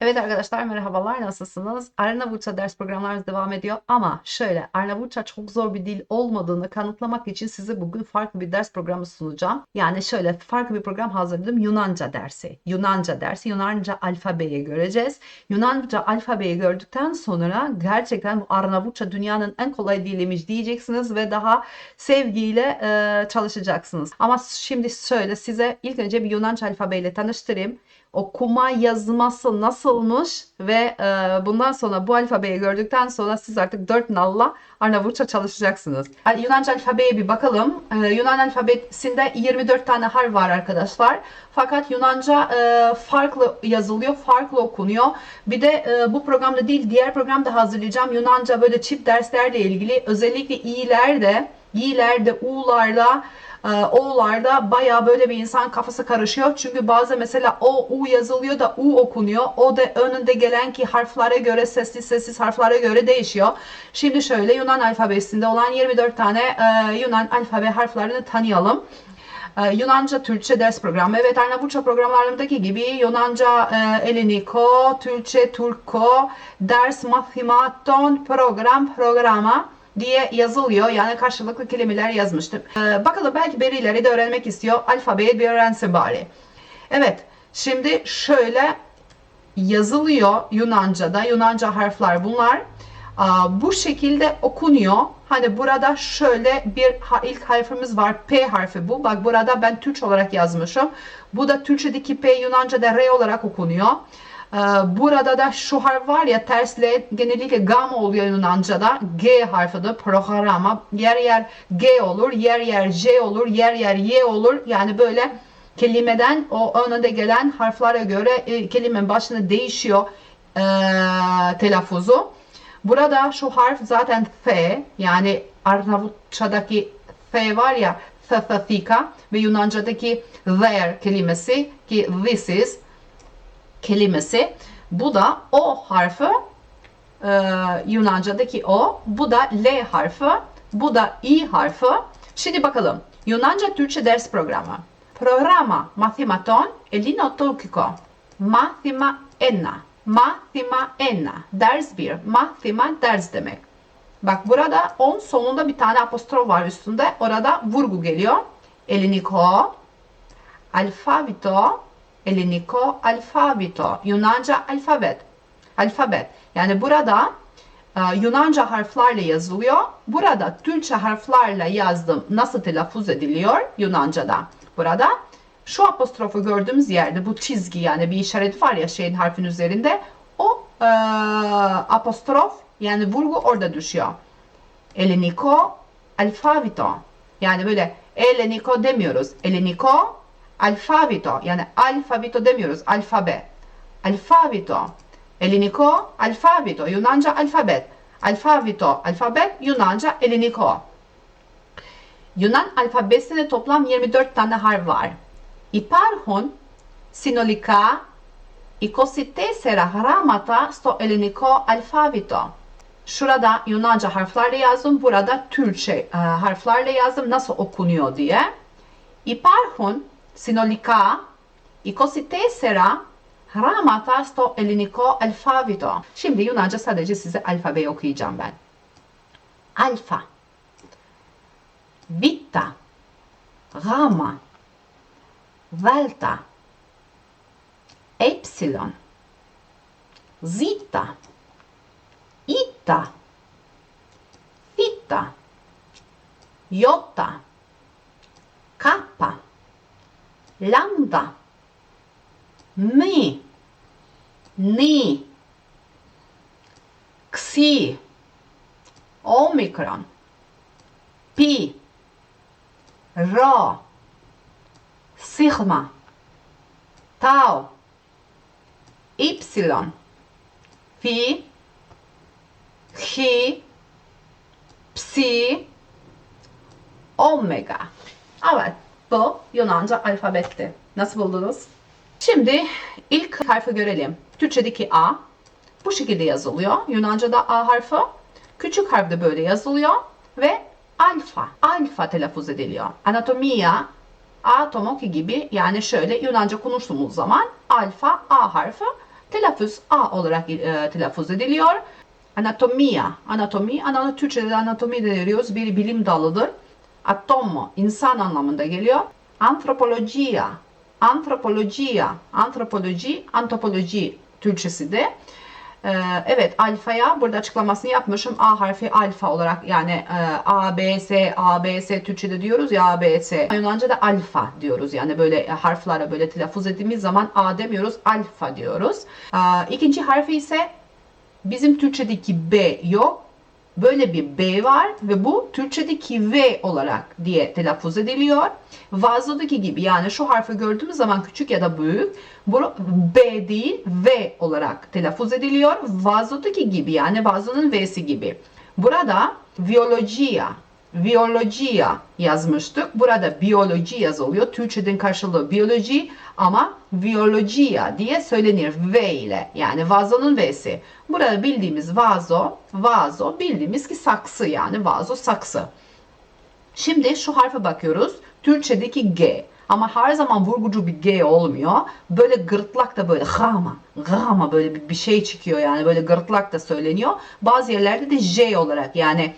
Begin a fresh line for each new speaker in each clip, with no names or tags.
Evet arkadaşlar merhabalar nasılsınız? Arnavutça ders programlarımız devam ediyor ama şöyle Arnavutça çok zor bir dil olmadığını kanıtlamak için size bugün farklı bir ders programı sunacağım. Yani şöyle farklı bir program hazırladım Yunanca dersi. Yunanca dersi Yunanca alfabeyi göreceğiz. Yunanca alfabeyi gördükten sonra gerçekten bu Arnavutça dünyanın en kolay diliymiş diyeceksiniz ve daha sevgiyle e, çalışacaksınız. Ama şimdi şöyle size ilk önce bir Yunanca alfabeyle tanıştırayım okuma yazması nasılmış ve e, bundan sonra bu alfabeyi gördükten sonra siz artık dört nalla Arnavutça çalışacaksınız. Al- Yunanca alfabeye bir bakalım. E, Yunan alfabesinde 24 tane harf var arkadaşlar. Fakat Yunanca e, farklı yazılıyor, farklı okunuyor. Bir de e, bu programda değil diğer programda hazırlayacağım Yunanca böyle çift derslerle ilgili özellikle i'lerde, y'lerde, u'larla O'larda baya böyle bir insan kafası karışıyor. Çünkü bazen mesela O, U yazılıyor da U okunuyor. O da önünde gelen ki harflere göre sessiz sessiz harflere göre değişiyor. Şimdi şöyle Yunan alfabesinde olan 24 tane e, Yunan alfabe harflerini tanıyalım. E, Yunanca Türkçe ders programı. Evet Arnavutça programlarımdaki gibi Yunanca e, Eleniko, Türkçe Turko, ders Mathematon, program programa diye yazılıyor. Yani karşılıklı kelimeler yazmıştım. Ee, bakalım belki birileri de öğrenmek istiyor. Alfabeyi bir öğrensin bari. Evet. Şimdi şöyle yazılıyor Yunanca'da. Yunanca harfler bunlar. Aa, bu şekilde okunuyor. Hani burada şöyle bir ha- ilk harfimiz var. P harfi bu. Bak burada ben Türkçe olarak yazmışım. Bu da Türkçedeki P Yunanca'da R olarak okunuyor. Ee, Burada da şu harf var ya tersle genellikle gam oluyor Yunanca'da. G harfi de programa. Yer yer G olur, yer yer J olur, yer yer Y olur. Yani böyle kelimeden o önünde gelen harflere göre e, kelimenin başına değişiyor e, telaffuzu. Burada şu harf zaten F yani Arnavutçadaki F var ya Thafafika ve Yunanca'daki there kelimesi ki this is kelimesi. Bu da O harfi e, Yunanca'daki O. Bu da L harfi. Bu da I harfi. Şimdi bakalım. Yunanca Türkçe ders programı. Programa Mathematon Elinotolkiko. Mathema enna. Mathema enna. Ders 1. Mathema ders demek. Bak burada on sonunda bir tane apostrof var üstünde. Orada vurgu geliyor. Eliniko. Alfabito. Eliniko alfabito. Yunanca alfabet. Alfabet. Yani burada e, Yunanca harflerle yazılıyor. Burada Türkçe harflerle yazdım. Nasıl telaffuz ediliyor Yunanca'da? Burada şu apostrofu gördüğümüz yerde bu çizgi yani bir işaret var ya şeyin harfin üzerinde. O e, apostrof yani vurgu orada düşüyor. Eleniko alfabito. Yani böyle eleniko demiyoruz. Eleniko alfabito. Yani alfabito demiyoruz. Alfabe. Alfabito. Eleniko alfabito. Yunanca alfabet. Alfabito. Alfabet. Yunanca eleniko. Yunan alfabesinde toplam 24 tane harf var. Υπάρχουν συνολικά 24 γράμματα στο ελληνικό αλφάβητο. Şurada Yunanca harflerle yazdım. Burada Türkçe e, harflerle yazdım. Nasıl okunuyor diye. Υπάρχουν sinolica, ikositesera, rama tasto elinico alfabito. Şimdi Yunanca sadece size alfabeyi okuyacağım ben. Alfa, Vita. rama, velta, epsilon, zita, itta, pitta, iota, kappa, lambda, mi, ni, xi, omicron, pi, rho, sigma, tau, ypsilon, phi, chi, psi, omega. Evet, bu Yunanca alfabetti. Nasıl buldunuz? Şimdi ilk harfi görelim. Türkçedeki A bu şekilde yazılıyor. Yunanca'da A harfi küçük harfde böyle yazılıyor ve alfa, alfa telaffuz ediliyor. Anatomiya, atomoki gibi yani şöyle Yunanca konuştuğumuz zaman alfa A harfi Telaffuz A olarak e, telaffuz ediliyor. Anatomia, anatomi, ana Türkçe'de de anatomi de diyoruz. Bir bilim dalıdır. Atomo, insan anlamında geliyor. Antropologia, antropologia, antropoloji, antropoloji Türkçesi de. Ee, evet alfaya burada açıklamasını yapmışım. A harfi alfa olarak yani e, A, B, S, A, B, S Türkçe'de diyoruz ya A, B, S. Yunanca'da alfa diyoruz. Yani böyle e, harflara böyle telaffuz ettiğimiz zaman A demiyoruz alfa diyoruz. Ee, ikinci harfi ise bizim Türkçedeki B yok. Böyle bir B var ve bu Türkçedeki V olarak diye telaffuz ediliyor. Vazodaki gibi yani şu harfi gördüğümüz zaman küçük ya da büyük bu B değil V olarak telaffuz ediliyor. Vazodaki gibi yani vazonun V'si gibi. Burada biyolojiya, biyolojiya yazmıştık. Burada biyoloji yazılıyor. Türkçe'den karşılığı biyoloji ama biyolojiya diye söylenir V ile. Yani vazonun V'si. Burada bildiğimiz vazo, vazo bildiğimiz ki saksı yani vazo saksı. Şimdi şu harfe bakıyoruz. Türkçedeki G. Ama her zaman vurgucu bir G olmuyor. Böyle gırtlak da böyle gama, gama böyle bir, şey çıkıyor yani böyle gırtlak da söyleniyor. Bazı yerlerde de J olarak yani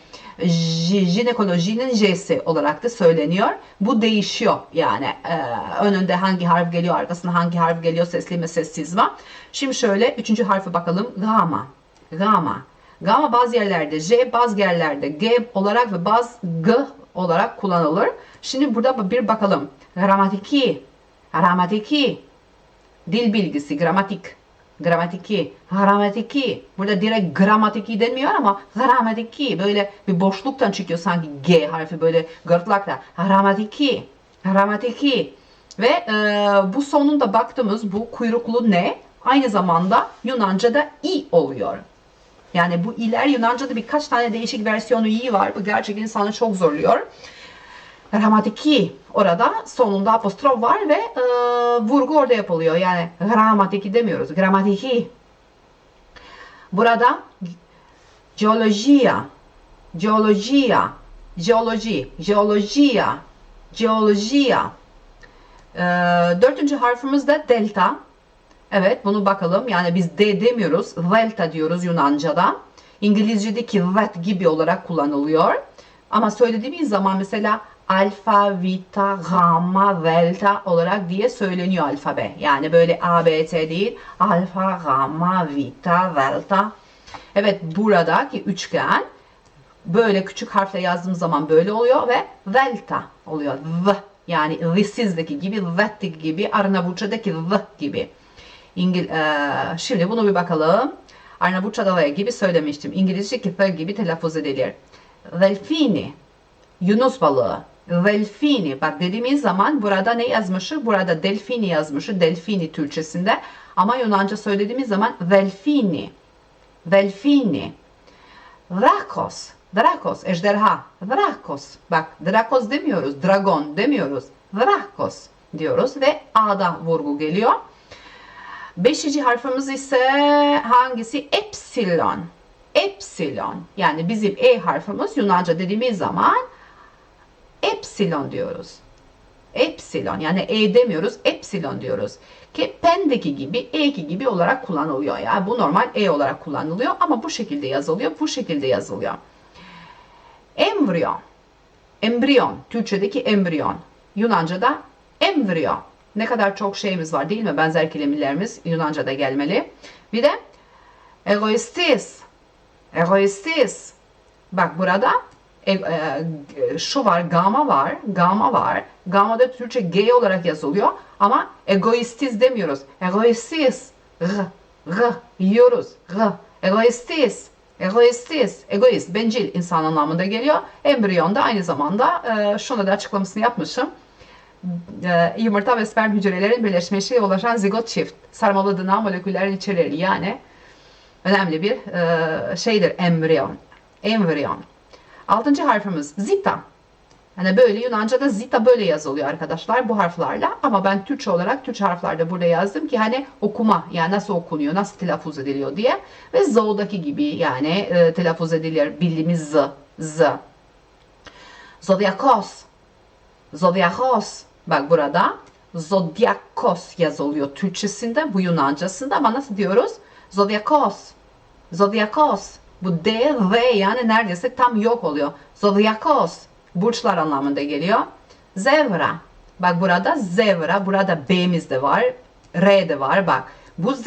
jinekolojinin J'si olarak da söyleniyor. Bu değişiyor yani e, önünde hangi harf geliyor arkasında hangi harf geliyor sesli mi sessiz mi. Şimdi şöyle üçüncü harfe bakalım. Gama, gama. Gama bazı yerlerde J, bazı yerlerde G olarak ve bazı G olarak kullanılır. Şimdi burada bir bakalım. Gramatiki, gramatiki, dil bilgisi, gramatik, gramatiki, gramatiki. Burada direkt gramatiki denmiyor ama gramatiki böyle bir boşluktan çıkıyor sanki G harfi böyle gırtlakta. Gramatiki, gramatiki. Ve e, bu sonunda baktığımız bu kuyruklu ne? Aynı zamanda Yunanca'da i oluyor. Yani bu iler Yunanca'da birkaç tane değişik versiyonu iyi var. Bu gerçekten insanı çok zorluyor. Gramatiki orada sonunda apostrof var ve e, vurgu orada yapılıyor. Yani gramatiki demiyoruz. Gramatiki. Burada geolojiya, geolojiya, jeoloji, jeolojiya, jeolojiya. E, dördüncü harfimiz de delta. Evet bunu bakalım. Yani biz D demiyoruz. Delta diyoruz Yunanca'da. İngilizce'deki that gibi olarak kullanılıyor. Ama söylediğimiz zaman mesela alfa, vita, gamma, delta olarak diye söyleniyor alfabe. Yani böyle A, B, T değil. Alfa, gamma, vita, delta. Evet buradaki üçgen böyle küçük harfle yazdığımız zaman böyle oluyor ve delta oluyor. V yani this'izdeki gibi, that'teki gibi, Arnavutça'daki the gibi. İngil ee, şimdi bunu bir bakalım. Arnavutça'da gibi söylemiştim. İngilizce the gibi telaffuz edilir. Delfini, Yunus balığı. Delfini. Bak dediğimiz zaman burada ne yazmışı? Burada delfini yazmışı. Delfini Türkçesinde. Ama Yunanca söylediğimiz zaman delfini. Delfini. Drakos. Drakos. Ejderha. Drakos. Bak Drakos demiyoruz. Dragon demiyoruz. Drakos diyoruz ve A'da vurgu geliyor. Beşinci harfimiz ise hangisi? Epsilon. Epsilon. Yani bizim E harfimiz Yunanca dediğimiz zaman epsilon diyoruz. Epsilon yani E demiyoruz, epsilon diyoruz. Ki pendeki gibi, E'ki gibi olarak kullanılıyor. Yani bu normal E olarak kullanılıyor ama bu şekilde yazılıyor, bu şekilde yazılıyor. Embriyon. Embriyon. Türkçedeki embriyon. Yunanca'da embriyo. Ne kadar çok şeyimiz var değil mi? Benzer kelimelerimiz Yunanca'da gelmeli. Bir de egoistis. Egoistis. Bak burada e, e, şu var, gamma var, gamma var. Gamma da Türkçe G olarak yazılıyor ama egoistiz demiyoruz. Egoistis. G, G, yiyoruz. G, egoistis. Egoistis, egoist, bencil insan anlamında geliyor. Embriyon da aynı zamanda e, şunu da açıklamasını yapmışım. E, yumurta ve sperm hücrelerin birleşmesiyle ulaşan zigot çift. Sarmalı DNA moleküllerin içeriği yani önemli bir e, şeydir embriyon. Embriyon. Altıncı harfimiz zita. Hani böyle Yunanca'da zita böyle yazılıyor arkadaşlar bu harflerle ama ben Türkçe olarak Türkçe harflerde burada yazdım ki hani okuma yani nasıl okunuyor nasıl telaffuz ediliyor diye ve zo'daki gibi yani e, telaffuz edilir bildiğimiz z z Zodiakos Zodiakos bak burada Zodiakos yazılıyor Türkçesinde, bu Yunancasında ama nasıl diyoruz? Zodiakos. Zodiakos. Bu D, V yani neredeyse tam yok oluyor. Zodiakos. Burçlar anlamında geliyor. Zevra. Bak burada zevra. Burada B'miz de var. R de var. Bak bu Z.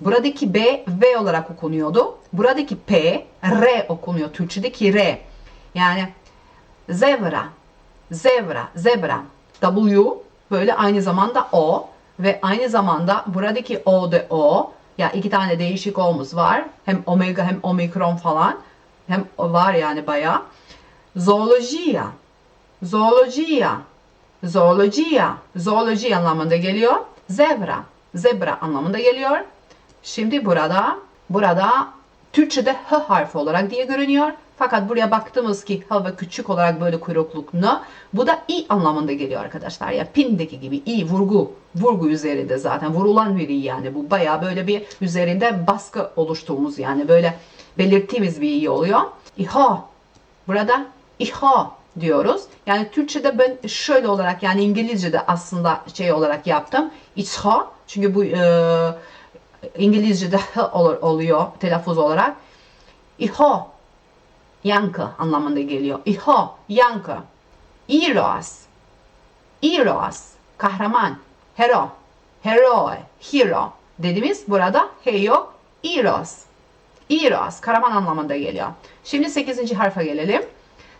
Buradaki B V olarak okunuyordu. Buradaki P R okunuyor. Türkçedeki R. Yani zebra, zebra, zebra. W böyle aynı zamanda O ve aynı zamanda buradaki O da O. Ya iki tane değişik O'muz var. Hem omega hem omikron falan. Hem var yani bayağı. Zoolojiya, zoolojiya, zoolojiya, zooloji anlamında geliyor. Zebra, zebra anlamında geliyor. Şimdi burada, burada Türkçe'de H harfi olarak diye görünüyor. Fakat buraya baktığımız ki H ve küçük olarak böyle kuyrukluklu. Bu da i anlamında geliyor arkadaşlar. Ya pindeki gibi i vurgu, vurgu üzerinde zaten vurulan bir i yani. Bu baya böyle bir üzerinde baskı oluştuğumuz yani böyle belirttiğimiz bir i oluyor. İha. Burada İha diyoruz. Yani Türkçe'de ben şöyle olarak yani İngilizce'de aslında şey olarak yaptım. İsha. Çünkü bu e, İngilizce'de h oluyor telaffuz olarak. İho yankı anlamında geliyor. İho yankı. Eros Eros kahraman. Hero. Hero. Hero. Dediğimiz burada he yok. Eros. Eros kahraman anlamında geliyor. Şimdi 8. harfa gelelim.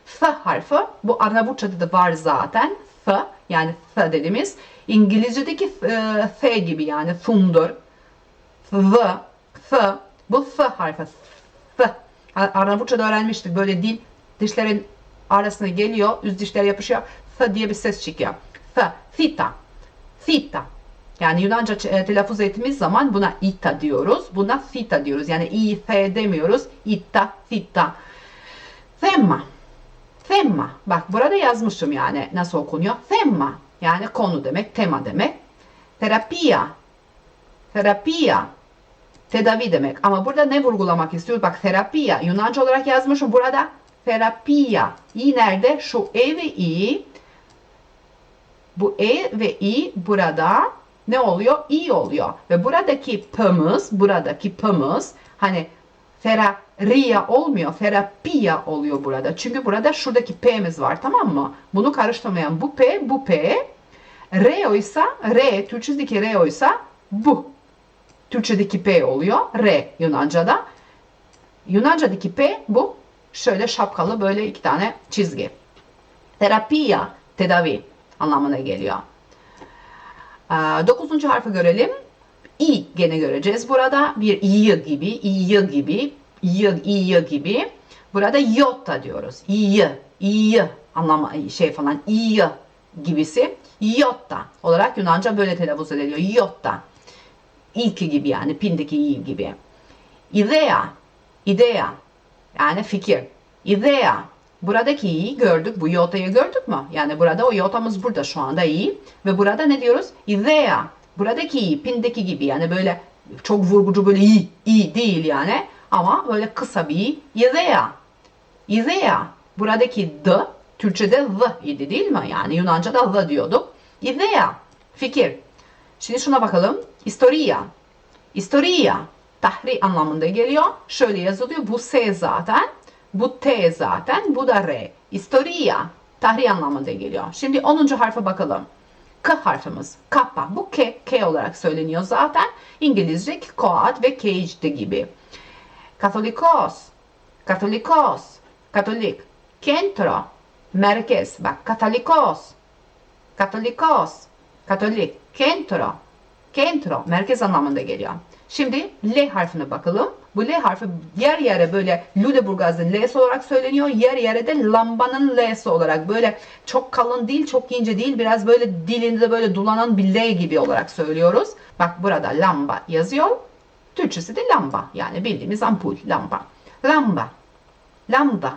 F harfi bu Arnavutça'da da var zaten. F yani F dediğimiz İngilizce'deki e, F gibi yani fundur. V, F. Bu F harfi. F. Arnavutça'da öğrenmiştik. Böyle dil dişlerin arasına geliyor. Üst dişler yapışıyor. F diye bir ses çıkıyor. F. Theta. Theta. Yani Yunanca e, telaffuz ettiğimiz zaman buna ita diyoruz. Buna theta diyoruz. Yani i, f demiyoruz. Ita, theta. Themma. Themma. Bak burada yazmışım yani nasıl okunuyor. Themma. Yani konu demek, tema demek. Terapia. Terapia tedavi demek. Ama burada ne vurgulamak istiyoruz? Bak terapia Yunanca olarak yazmışım. Burada terapia. İ nerede? Şu E ve I. Bu E ve I burada ne oluyor? İ oluyor. Ve buradaki p'miz, buradaki p'miz hani teraria olmuyor. Terapia oluyor burada. Çünkü burada şuradaki p'miz var tamam mı? Bunu karıştırmayan bu p, bu p. R oysa, R, Türkçedeki R oysa bu. Türkçedeki P oluyor. R Yunanca'da. Yunanca'daki P bu. Şöyle şapkalı böyle iki tane çizgi. Terapiya tedavi anlamına geliyor. Dokuzuncu harfi görelim. İ gene göreceğiz burada. Bir İ gibi, İ gibi, İ, İ gibi. Burada yotta diyoruz. İ, İ anlamı şey falan İ gibisi. Yotta olarak Yunanca böyle telaffuz ediliyor. Yotta ilki gibi yani pindeki iyi gibi. İdea, idea yani fikir. İdea, buradaki iyi gördük. Bu yotayı gördük mü? Yani burada o yotamız burada şu anda iyi. Ve burada ne diyoruz? İdea, buradaki iyi, pindeki gibi yani böyle çok vurgucu böyle iyi, iyi değil yani. Ama böyle kısa bir. İdea, idea, buradaki d Türkçe'de v idi değil mi? Yani Yunanca'da v diyorduk. İdea, fikir. Şimdi şuna bakalım. Historia. Historia. Tahri anlamında geliyor. Şöyle yazılıyor. Bu S zaten. Bu T zaten. Bu da R. Historia. Tahri anlamında geliyor. Şimdi 10. harfe bakalım. K harfimiz. Kappa. Bu K, K olarak söyleniyor zaten. İngilizce koat ve cage gibi. Katolikos. Katolikos. Katolik. Kentro. Merkez. Bak katolikos. Katolikos. Katolik. Kentro. Kentro. Merkez anlamında geliyor. Şimdi L harfine bakalım. Bu L harfi yer yere böyle Lüleburgaz'ın L'si olarak söyleniyor. Yer yere de lambanın L'si olarak böyle çok kalın değil, çok ince değil. Biraz böyle dilinde böyle dolanan bir L gibi olarak söylüyoruz. Bak burada lamba yazıyor. Türkçesi de lamba. Yani bildiğimiz ampul, lamba. Lamba. Lambda.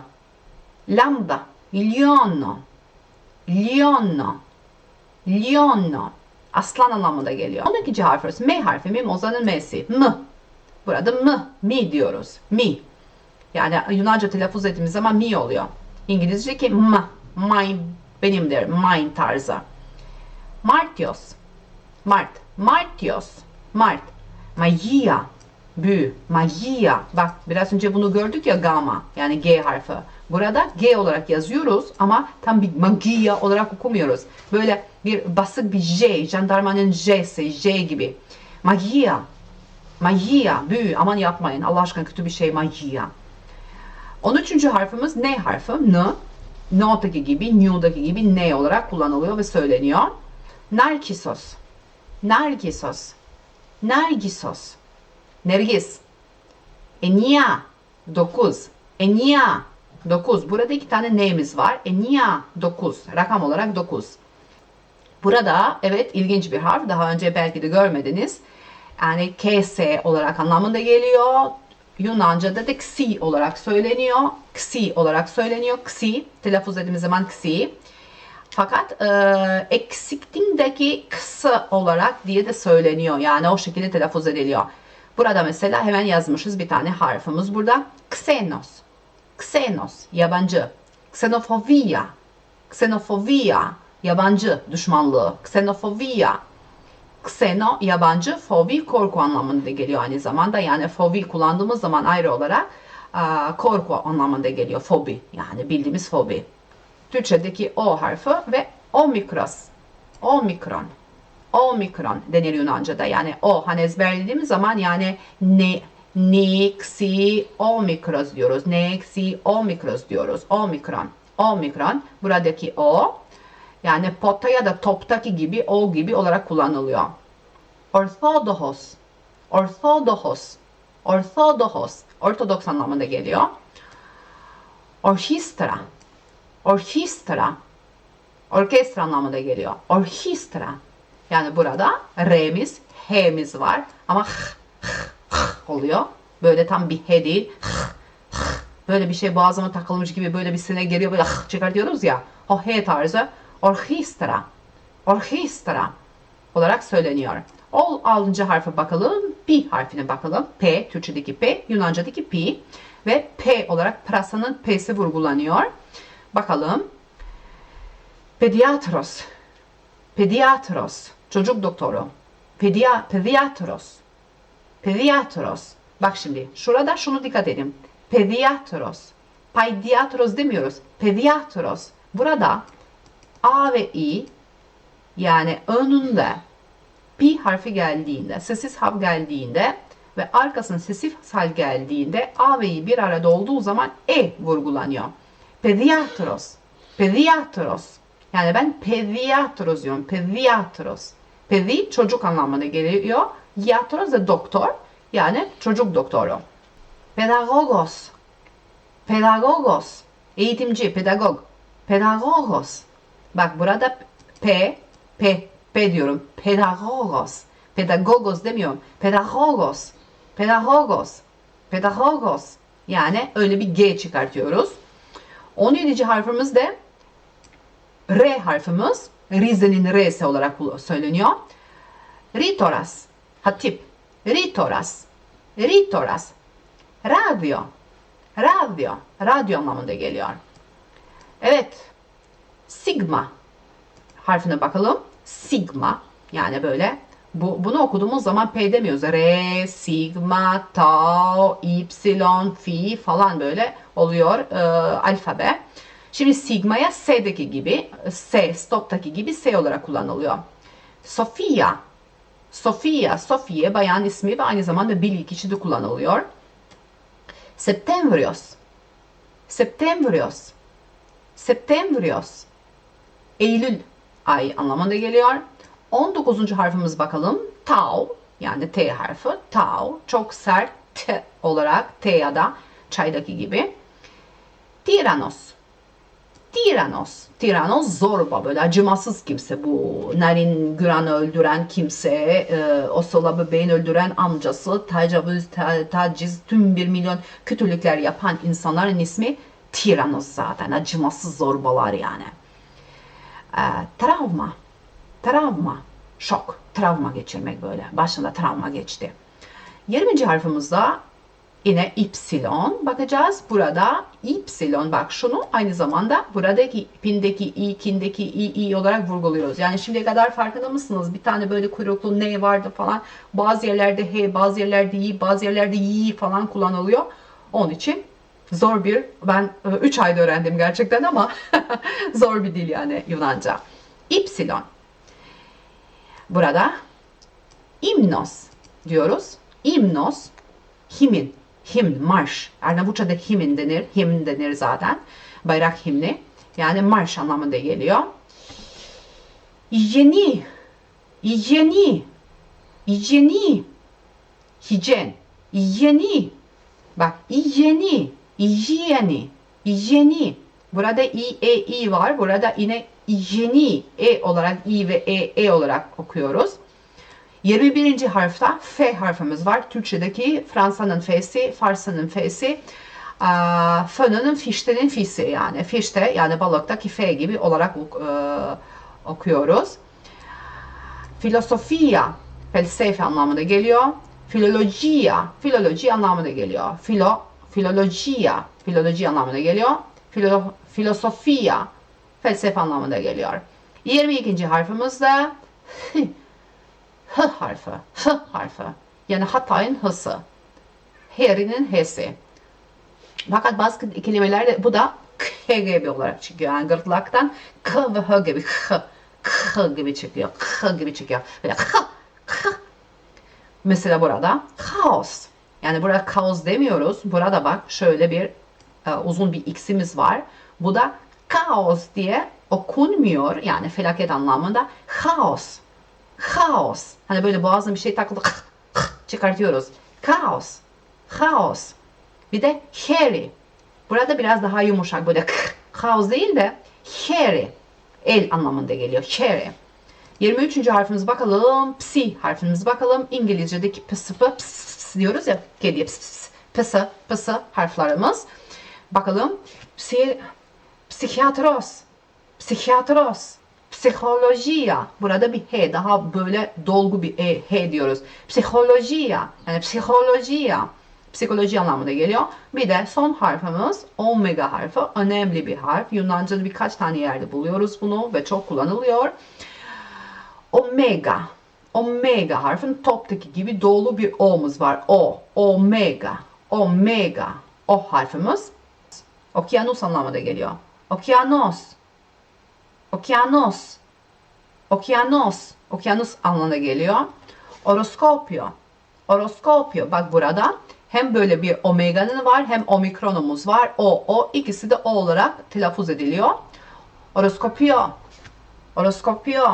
Lambda. Liono. Liono. Liono. Aslan anlamında geliyor. 12. harfimiz M harfi mimozanın M'si. M. Burada M. Mi diyoruz. Mi. Yani Yunanca telaffuz ettiğimiz zaman mi oluyor. İngilizce ki m. Mine benimdir. Mine tarzı. Martios. Mart. Martios. Mart. Magia. Büyü. Magia. Bak biraz önce bunu gördük ya gamma. Yani G harfi. Burada G olarak yazıyoruz ama tam bir magia olarak okumuyoruz. Böyle bir basık bir J. Jandarmanın J'si. J gibi. Magia. Magia. Büyü. Aman yapmayın. Allah aşkına kötü bir şey magia. 13. harfimiz N harfi. N. No'daki gibi, New'daki gibi N olarak kullanılıyor ve söyleniyor. Narkisos. Narkisos. Nargisos. Nergis. Enia. 9. Enia. 9. Burada iki tane N'miz var. Enia 9. Rakam olarak 9. Burada evet ilginç bir harf. Daha önce belki de görmediniz. Yani KS olarak anlamında geliyor. Yunanca'da da ksi olarak söyleniyor. Ksi olarak söyleniyor. Ksi. Telaffuz ettiğimiz zaman ksi. Fakat e, eksikliğindeki kısa olarak diye de söyleniyor. Yani o şekilde telaffuz ediliyor. Burada mesela hemen yazmışız bir tane harfimiz burada. Xenos. Xenos. Yabancı. Xenofobia. Xenofobia. Yabancı düşmanlığı. Xenofobia. Xeno yabancı, fobi korku anlamında geliyor aynı zamanda. Yani fobi kullandığımız zaman ayrı olarak korku anlamında geliyor. Fobi yani bildiğimiz fobi. Türkçedeki O harfi ve omikros. Omikron. Omikron denir Yunanca'da. Yani o hani ezberlediğimiz zaman yani ne Nexi omikros diyoruz. Nexi omikros diyoruz. Omikron. Omikron. Buradaki o yani potta ya da toptaki gibi o gibi olarak kullanılıyor. Orthodohos. Orthodohos. Orthodohos. Ortodoks anlamında geliyor. Orkestra. Orkestra. Orkestra anlamında geliyor. Orkestra. Yani burada R'miz, H'miz var ama h, h oluyor. Böyle tam bir H değil. Böyle bir şey boğazıma takılmış gibi böyle bir sene geliyor böyle h çıkartıyoruz ya. O H tarzı orkestra. Orkestra olarak söyleniyor. O altıncı harfe bakalım. P harfine bakalım. P, Türkçedeki P, Yunanca'daki P ve P olarak prasanın P'si vurgulanıyor. Bakalım. Pediatros. Pediatros. Çocuk doktoru. Pedia, pediatros. Pediatros. Bak şimdi şurada şunu dikkat edin. Pediatros. Pediatros demiyoruz. Pediatros. Burada A ve I yani önünde P harfi geldiğinde, sessiz harf geldiğinde ve arkasına sessiz harf geldiğinde A ve I bir arada olduğu zaman E vurgulanıyor. Pediatros. Pediatros. Yani ben pediatros diyorum. Pediatros. Pedi çocuk anlamına geliyor. Iatros da doktor. Yani çocuk doktoru. Pedagogos. Pedagogos. Eğitimci, pedagog. Pedagogos. Bak burada P, P, P diyorum. Pedagogos. Pedagogos demiyorum. Pedagogos. Pedagogos. Pedagogos. Yani öyle bir G çıkartıyoruz. 17. harfimiz de R harfimiz. Rize'nin R'si olarak söyleniyor. Ritoras. Hatip. Ritoras. Ritoras. Radyo. Radyo. Radyo anlamında geliyor. Evet. Sigma harfine bakalım. Sigma yani böyle bu, bunu okuduğumuz zaman P demiyoruz. R, sigma, tau, ypsilon, phi falan böyle oluyor e, alfabe. Şimdi sigma'ya S'deki gibi, S, stop'taki gibi S olarak kullanılıyor. Sofia, Sofia, Sofia bayan ismi ve aynı zamanda bilgi kişi de kullanılıyor. Septembrios, Septembrios, Septembrios, Eylül ay anlamında geliyor. 19. harfimiz bakalım. Tau yani T harfi. Tau çok sert T olarak T ya da çaydaki gibi. Tiranos. Tiranos. Tiranos zorba böyle acımasız kimse bu. Narin Güran'ı öldüren kimse, e, Osola bebeğin öldüren amcası, tecavüz, ta, taciz, tüm bir milyon kötülükler yapan insanların ismi Tiranos zaten. Acımasız zorbalar yani. E, travma. Travma. Şok. Travma geçirmek böyle. Başında travma geçti. 20. harfimizde Yine ypsilon bakacağız. Burada ypsilon bak şunu aynı zamanda buradaki ipindeki i, kindeki i, i olarak vurguluyoruz. Yani şimdiye kadar farkında mısınız? Bir tane böyle kuyruklu ne vardı falan. Bazı yerlerde he, bazı yerlerde i, bazı yerlerde yi falan kullanılıyor. Onun için zor bir, ben 3 ayda öğrendim gerçekten ama zor bir dil yani Yunanca. Ypsilon. Burada imnos diyoruz. İmnos, himin, himn, marş. Arnavutça'da himin denir, himn denir zaten. Bayrak himni. Yani marş anlamında geliyor. Yeni, yeni, yeni, hijyen, yeni. Bak, yeni, yeni, yeni. Burada i, e, i var. Burada yine yeni, e olarak i ve e, e olarak okuyoruz. 21. harfta F harfimiz var. Türkçedeki Fransa'nın F'si, Fars'ın F'si, Fön'ün fiştenin fisi yani. Fişte yani balıktaki F gibi olarak e, okuyoruz. Filosofia, felsefe anlamına geliyor. Filologia, filoloji anlamına geliyor. Filo, filologia, filoloji anlamına geliyor. Filo, filosofia, felsefe anlamına geliyor. 22. harfimiz de harfi. H harfi. Yani Hatay'ın H'sı. Harry'nin H'si. Fakat bazı kelimelerde bu da K gibi olarak çıkıyor. Yani gırtlaktan K ve H gibi K, K gibi çıkıyor. K gibi çıkıyor. Böyle K, K. Mesela burada kaos. Yani burada kaos demiyoruz. Burada bak şöyle bir e, uzun bir x'imiz var. Bu da kaos diye okunmuyor. Yani felaket anlamında. Kaos. Kaos. Hani böyle boğazına bir şey takıldı çıkartıyoruz. Kaos. Kaos. Bir de hairy. Burada biraz daha yumuşak böyle kaos değil de hairy. El anlamında geliyor. Hairy. 23. harfimiz bakalım. Psi harfimiz bakalım. İngilizce'deki pısı pıs diyoruz ya. Kediye pıs pısı pısı harflerimiz. Bakalım. Psi, psikiyatros. Psikiyatros psikolojiya burada bir he daha böyle dolgu bir e, he diyoruz. Psikolojiya yani psikolojiya psikoloji anlamında geliyor. Bir de son harfimiz omega harfi önemli bir harf. Yunanca'da birkaç tane yerde buluyoruz bunu ve çok kullanılıyor. Omega. Omega harfin toptaki gibi dolu bir o'muz var. O. Omega. Omega. O harfimiz. Okyanus anlamında geliyor. Okyanus. Okyanos. Okyanos. Okyanus anlamına geliyor. Oroskopyo. Oroskopyo. Bak burada hem böyle bir omega'nın var hem omikronumuz var. O, o ikisi de o olarak telaffuz ediliyor. Oroskopyo. Oroskopyo.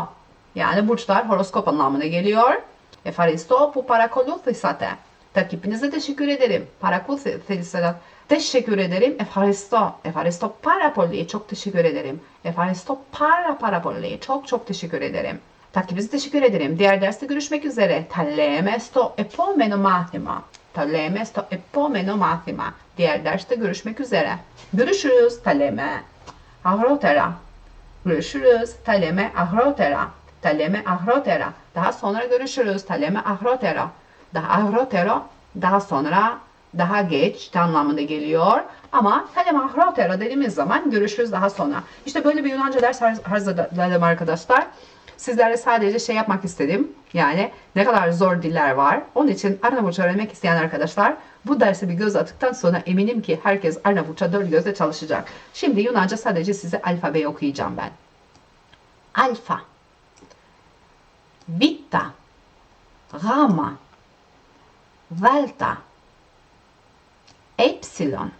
Yani burçlar horoskop anlamına geliyor. Efaristo bu parakoluthisate. Takipinize teşekkür ederim. Parakoluthisate. Teşekkür ederim. Efaristo. Efaristo Parapolli'ye çok teşekkür ederim. Efaristo para Parapolli'ye çok çok teşekkür ederim. Takibinize teşekkür ederim. Diğer derste görüşmek üzere. Tallemesto epomeno mathema. Tallemesto epomeno mathema. Diğer derste görüşmek üzere. Görüşürüz. Taleme. Ahrotera. Görüşürüz. Taleme ahrotera. Taleme ahrotera. Daha sonra görüşürüz. Taleme ahrotera. Daha ahrotero. Daha sonra daha geç anlamında geliyor. Ama telemahratera dediğimiz zaman görüşürüz daha sonra. İşte böyle bir Yunanca ders hazırladım arkadaşlar. Sizlere sadece şey yapmak istedim. Yani ne kadar zor diller var. Onun için Arnavutça öğrenmek isteyen arkadaşlar bu derse bir göz attıktan sonra eminim ki herkes Arnavutça dört gözle çalışacak. Şimdi Yunanca sadece size alfabeyi okuyacağım ben. Alfa. Beta. Gamma. Delta epsilon,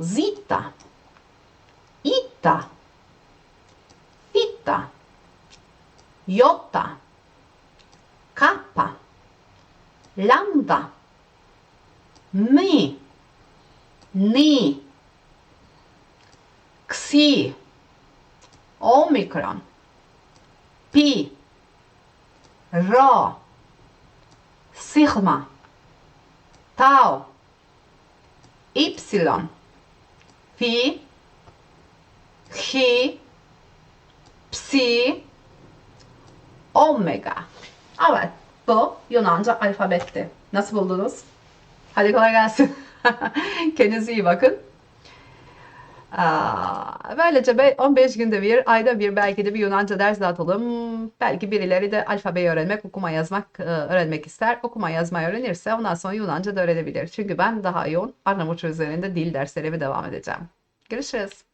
zeta, eta, theta, iota, kappa, lambda, mi, ni, xi, omikron, pi, rho, sigma, tau, y, fi, hi, psi, omega. Evet, bu Yunanca alfabetti. Nasıl buldunuz? Hadi kolay gelsin. Kendinize iyi bakın. Aa, Böylece be- 15 günde bir, ayda bir belki de bir Yunanca ders dağıtalım. Belki birileri de alfabeyi öğrenmek, okuma yazmak e, öğrenmek ister. Okuma yazmayı öğrenirse ondan sonra Yunanca da öğrenebilir. Çünkü ben daha yoğun Arnavutça üzerinde dil derslerime devam edeceğim. Görüşürüz.